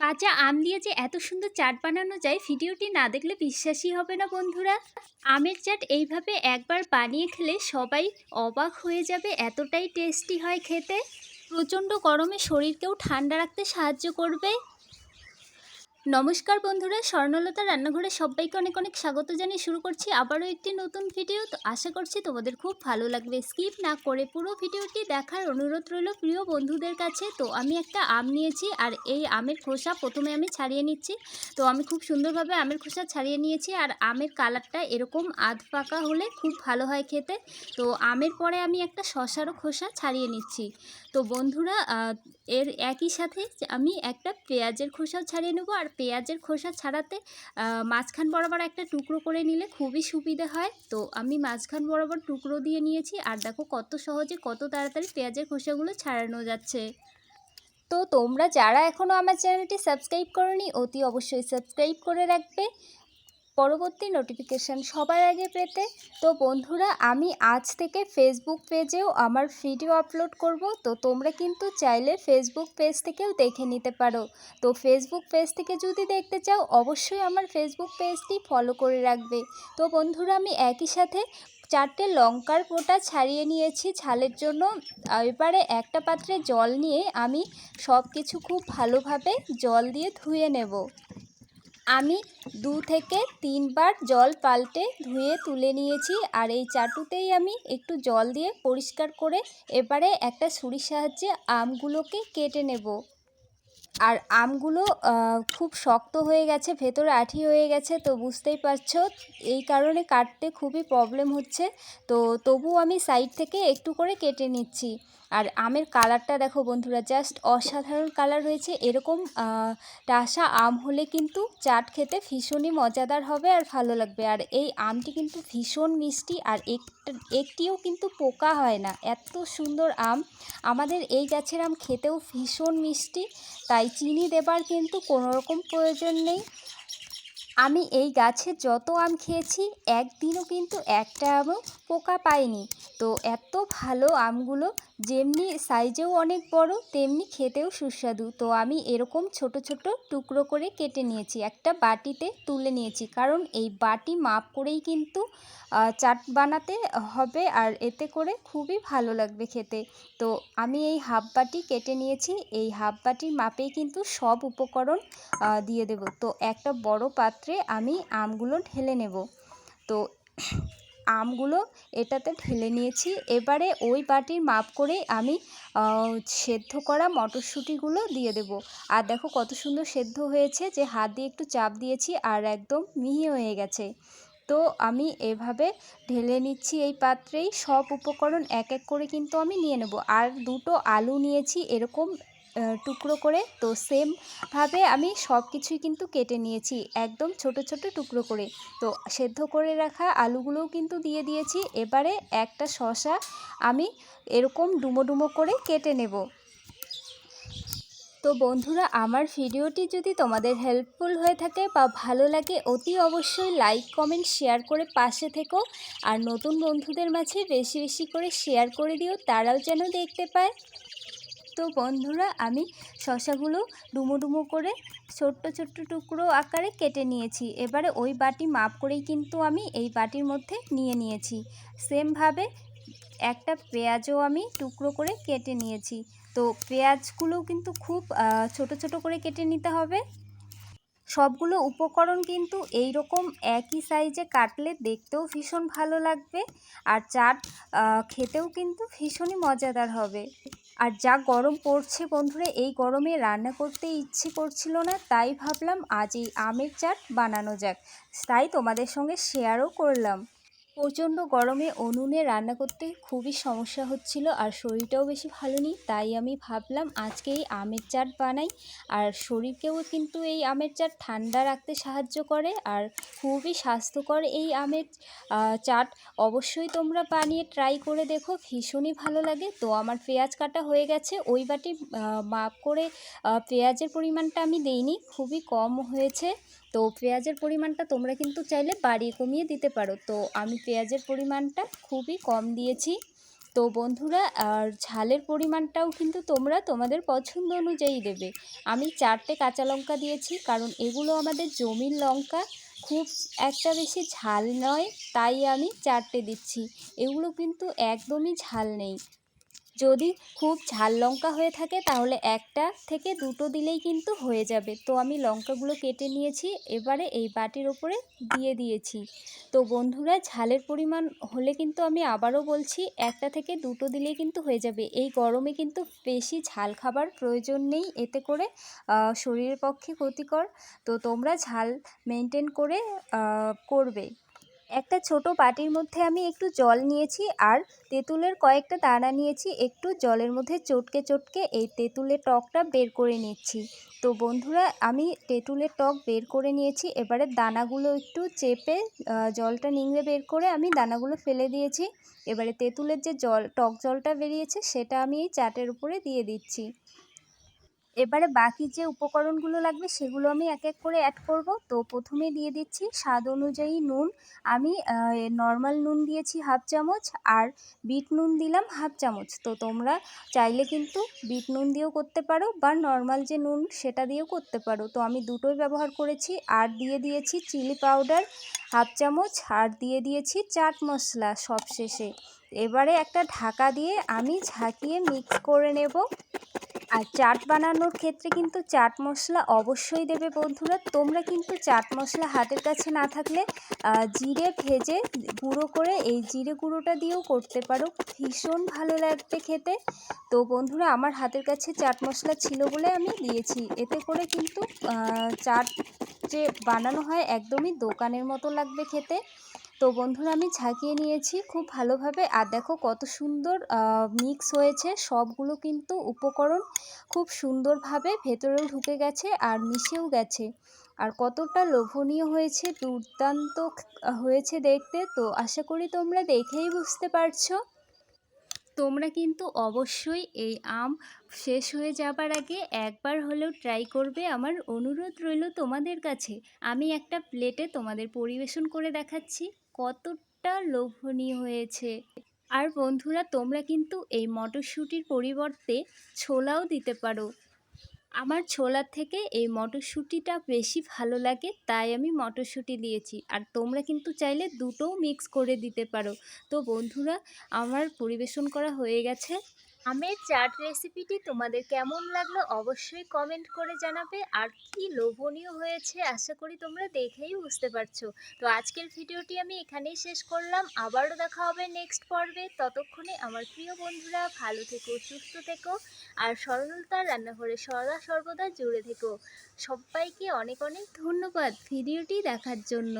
কাঁচা আম দিয়ে যে এত সুন্দর চাট বানানো যায়, ভিডিওটি না দেখলে বিশ্বাসই হবে না বন্ধুরা। আমের চাট এইভাবে একবার বানিয়ে খেলে সবাই অবাক হয়ে যাবে, এতটাই টেস্টি হয় খেতে। প্রচণ্ড গরমে শরীরকেও ঠান্ডা রাখতে সাহায্য করবে। নমস্কার বন্ধুরা, স্বর্ণলতা রান্নাঘরে সবাইকে অনেক অনেক স্বাগত জানিয়ে শুরু করছি আবারও একটি নতুন ভিডিও তো আশা করছি তোমাদের খুব ভালো লাগবে। স্কিপ না করে পুরো ভিডিওটি দেখার অনুরোধ রইল প্রিয় বন্ধুদের কাছে। তো আমি একটা আম নিয়েছি আর এই আমের খোসা প্রথমে আমি ছাড়িয়ে নিচ্ছি। তো আমি খুব সুন্দরভাবে আমের খোসা ছাড়িয়ে নিয়েছি আর আমের কালারটা এরকম আধ পাকা হলে খুব ভালো হয় খেতে। তো আমের পরে আমি একটা শশারও খোসা ছাড়িয়ে নিচ্ছি। তো বন্ধুরা এর একই সাথে আমি একটা পেঁয়াজের খোসাও ছাড়িয়ে নেব। আর পেঁয়াজের খোসা ছাড়াতে মাঝখান বরাবর একটা টুকরো করে নিলে খুবই সুবিধে হয়। তো আমি মাঝখান বরাবর টুকরো দিয়ে নিয়েছি। আর দেখো কত সহজে, কত তাড়াতাড়ি পেঁয়াজের খোসাগুলো ছাড়ানো যাচ্ছে। তো তোমরা যারা এখনও আমার চ্যানেলটি সাবস্ক্রাইব করনি, অতি অবশ্যই সাবস্ক্রাইব করে রাখবে। পরবর্তী নোটিফিকেশান সবার আগে পেতে, তো বন্ধুরা আমি আজ থেকে ফেসবুক পেজেও আমার ভিডিও আপলোড করব, তো তোমরা কিন্তু চাইলে ফেসবুক পেজ থেকেও দেখে নিতে পারো। তো ফেসবুক পেজ থেকে যদি দেখতে চাও, অবশ্যই আমার ফেসবুক পেজটি ফলো করে রাখবে। তো বন্ধুরা আমি একই সাথে চারটে লঙ্কার পোটা ছাড়িয়ে নিয়েছি ছালের জন্য। এবারে একটা পাত্রে জল নিয়ে আমি সব কিছু খুব ভালোভাবে জল দিয়ে ধুয়ে নেব। আমি দু থেকে তিনবার জল পাল্টে ধুয়ে তুলে নিয়েছি আর এই চাটুতেই আমি একটু জল দিয়ে পরিষ্কার করে এবারে একটা ছুরির সাহায্যে আমগুলোকে কেটে নেব। আর আমগুলো খুব শক্ত হয়ে গেছে, ভেতরে আঠি হয়ে গেছে, তো বুঝতেই পারছ, এই কারণে কাটতে খুবই প্রবলেম হচ্ছে। তো তবু আমি সাইড থেকে একটু করে কেটে নিচ্ছি। আর আমের কালারটা দেখো বন্ধুরা জাস্ট অসাধারণ কালার হয়েছে এরকম টাসা আম হলে কিন্তু চাট খেতে ভীষণই মজাদার হবে আর ভালো লাগবে। আর এই আমটি কিন্তু ভীষণ মিষ্টি আর একটা, একটিও কিন্তু পোকা হয় না। এত সুন্দর আম। আমাদের এই গাছের আম খেতেও ভীষণ মিষ্টি, তাই চিনি দেবার কিন্তু কোনো রকম প্রয়োজন নেই। আমি এই গাছে যত আম খেয়েছি, একদিনও কিন্তু একটা আমও পোকা পাইনি। তো এত ভালো আমগুলো যেমনি সাইজেও অনেক বড়, তেমনি খেতেও সুস্বাদু। তো আমি এরকম ছোট ছোট টুকরো করে কেটে নিয়েছি। একটা বাটিতে তুলে নিয়েছি। কারণ এই বাটি মাপ করেই কিন্তু চাট বানাতে হবে আর এতে করে খুবই ভালো লাগবে খেতে। তো আমি এই হাফ বাটি কেটে নিয়েছি। এই হাফ বাটির মাপেই কিন্তু সব উপকরণ দিয়ে দেব। তো একটা বড় পাত্রে আমি আমগুলো ঢেলে নেব। তো আমগুলো এটাতে ঢেলে নিয়েছি। এবারে ওই বাটির মাপ করে আমি সেদ্ধ করা মটরশুঁটিগুলো দিয়ে দেব। আর দেখো কত সুন্দর সেদ্ধ হয়েছে যে হাত দিয়ে একটু চাপ দিয়েছি আর একদম মিহি হয়ে গেছে। তো আমি এভাবে ঢেলে নিচ্ছি এই পাত্রেই। সব উপকরণ এক এক করে কিন্তু আমি নিয়ে নেব। আর দুটো আলু নিয়েছি এরকম টুকরো করে। তো সেমভাবে আমি সব কিছুই কিন্তু কেটে নিয়েছি, একদম ছোট ছোট টুকরো করে। তো সেদ্ধ করে রাখা আলুগুলোও কিন্তু দিয়ে দিয়েছি। এবারে একটা শশা আমি এরকম ডুমো ডুমো করে কেটে নেব। তো বন্ধুরা, আমার ভিডিওটি যদি তোমাদের হেল্পফুল হয়ে থাকে বা ভালো লাগে, অতি অবশ্যই লাইক কমেন্ট শেয়ার করে পাশে থেকো। আর নতুন বন্ধুদের মাঝে বেশি বেশি করে শেয়ার করে দিও। তারাও যেন দেখতে পায়। তো বন্ধুরা, আমি শশাগুলো ডুমো ডুমো করে ছোট্ট ছোট্ট টুকরো আকারে কেটে নিয়েছি। এবারে ওই বাটি মাপ করেই কিন্তু আমি এই বাটির মধ্যে নিয়ে নিয়েছি। সেমভাবে একটা পেঁয়াজও আমি টুকরো করে কেটে নিয়েছি। তো পেঁয়াজগুলোও কিন্তু খুব ছোট ছোট করে কেটে নিতে হবে। সবগুলো উপকরণ কিন্তু এই রকম একই সাইজে কাটলে দেখতেও ভীষণ ভালো লাগবে। আর চাট খেতেও কিন্তু ভীষণই মজাদার হবে। আর যা গরম পড়ছে বন্ধুরা, এই গরমে রান্না করতে ইচ্ছে করছিল না, তাই ভাবলাম আজ এই আমের চাট বানানো যাক। তাই তোমাদের সঙ্গে শেয়ারও করলাম। প্রচণ্ড গরমে উনুনে রান্না করতে খুবই সমস্যা হচ্ছিল আর শরীরটাও বেশি ভালো নেই, তাই আমি ভাবলাম আজকে এই আমের চাট বানাই। আর শরীরকেও কিন্তু এই আমের চাট ঠান্ডা রাখতে সাহায্য করে আর খুবই স্বাস্থ্যকর এই আমের চাট। অবশ্যই তোমরা বানিয়ে ট্রাই করে দেখো, ভীষণই ভালো লাগে। তো আমার পেঁয়াজ কাটা হয়ে গেছে, ওই বাটি মাপ করে পেঁয়াজের পরিমাণটা আমি দেইনি, খুবই কম হয়েছে। তো পেঁয়াজের পরিমাণটা তোমরা কিন্তু চাইলে বাড়িয়ে কমিয়ে দিতে পারো। তো আমি পেঁয়াজের পরিমাণটা খুবই কম দিয়েছি। তো বন্ধুরা, আর ঝালের পরিমাণটাও কিন্তু তোমরা তোমাদের পছন্দ অনুযায়ী দেবে। আমি চারটে কাঁচা লঙ্কা দিয়েছি, কারণ এগুলো আমাদের জমির লঙ্কা। খুব একটা বেশি ঝাল নয়, তাই আমি চারটে দিচ্ছি। এগুলো কিন্তু একদমই ঝাল নেই। যদি খুব ঝাল লঙ্কা হয়ে থাকে, তাহলে একটা থেকে দুটো দিলেই কিন্তু হয়ে যাবে। তো আমি লঙ্কাগুলো কেটে নিয়েছি, এবারে এই বাটির ওপরে দিয়ে দিয়েছি। তো বন্ধুরা, ঝালের পরিমাণ হলে কিন্তু আমি আবারও বলছি, একটা থেকে দুটো দিলেই কিন্তু হয়ে যাবে। এই গরমে কিন্তু বেশি ঝাল খাবার প্রয়োজন নেই, এতে করে শরীরের পক্ষে ক্ষতিকর। তো তোমরা ঝাল মেনটেন করে করবে। একটা ছোট বাটির মধ্যে আমি একটু জল নিয়েছি আর তেঁতুলের কয়েকটা দানা নিয়েছি। একটু জলের মধ্যে চটকে চটকে এই তেঁতুলের টকটা বের করে নিচ্ছি। তো বন্ধুরা, আমি তেঁতুলের টক বের করে নিয়েছি। এবারে দানাগুলো একটু চেপে জলটা নিংড়ে বের করে আমি দানাগুলো ফেলে দিয়েছি। এবারে তেঁতুলের যে জল, টক জলটা বেরিয়েছে সেটা আমি এই চাটের উপরে দিয়ে দিচ্ছি। এবারে বাকি যে উপকরণগুলো লাগবে সেগুলো আমি এক এক করে অ্যাড করব। তো প্রথমে দিয়ে দিচ্ছি স্বাদ অনুযায়ী নুন। আমি নর্মাল নুন দিয়েছি হাফ চামচ আর বিট নুন দিলাম হাফ চামচ। তো তোমরা চাইলে কিন্তু বিট নুন দিয়েও করতে পারো বা নর্মাল যে নুন সেটা দিয়েও করতে পারো। তো আমি দুটোই ব্যবহার করেছি। আর দিয়ে দিয়েছি চিলি পাউডার হাফ চামচ আর দিয়ে দিয়েছি চাট মশলা সবশেষে। এবারে একটা ঢাকা দিয়ে আমি ঝাঁকিয়ে মিক্স করে নেব। আর চাট বানানোর ক্ষেত্রে কিন্তু চাট মশলা অবশ্যই দেবে বন্ধুরা। তোমরা কিন্তু চাট মশলা হাতের কাছে না থাকলে জিরে ভেজে গুঁড়ো করে এই জিরে গুঁড়োটা দিয়েও করতে পারো। ভীষণ ভালো লাগবে খেতে। তো বন্ধুরা, আমার হাতের কাছে চাট মশলা ছিল বলে আমি দিয়েছি। এতে করে কিন্তু চাট যে বানানো হয় একদমই দোকানের মতো লাগবে খেতে। তো বন্ধুরা আমি ঝাঁকিয়ে নিয়েছি খুব ভালোভাবে। আর দেখো কত সুন্দর মিক্স হয়েছে সবগুলো কিন্তু উপকরণ। খুব সুন্দরভাবে ভেতরেও ঢুকে গেছে আর মিশেও গেছে। আর কতটা লোভনীয় হয়েছে, দুর্দান্ত হয়েছে দেখতে। তো আশা করি তোমরা দেখেই বুঝতে পারছ। তোমরা কিন্তু অবশ্যই এই আম শেষ হয়ে যাবার আগে একবার হলেও ট্রাই করবে। আমার অনুরোধ রইল তোমাদের কাছে। আমি একটা প্লেটে তোমাদের পরিবেশন করে দেখাচ্ছি। কতটা লোভনীয় হয়েছে। আর বন্ধুরা, তোমরা কিন্তু এই মটরশুঁটির পরিবর্তে ছোলাও দিতে পারো। আমার ছোলার থেকে এই মটরশুঁটিটা বেশি ভালো লাগে, তাই আমি মটরশুঁটি দিয়েছি। আর তোমরা কিন্তু চাইলে দুটোও মিক্স করে দিতে পারো। তো বন্ধুরা, আমার পরিবেশন করা হয়ে গেছে। আমের চাট রেসিপিটি তোমাদের কেমন লাগল অবশ্যই কমেন্ট করে জানাবে। আর কি লোভনীয় হয়েছে আশা করি তোমরা দেখেই বুঝতে পারছ। তো আজকের ভিডিওটি আমি এখানেই শেষ করলাম। আবারও দেখা হবে নেক্সট পর্বে। ততক্ষণে আমার প্রিয় বন্ধুরা ভালো থেকো, সুস্থ থেকো, আর সরলতার রান্নাঘরে সদা সর্বদা জুড়ে থেকো। সবাইকে অনেক অনেক ধন্যবাদ ভিডিওটি দেখার জন্য।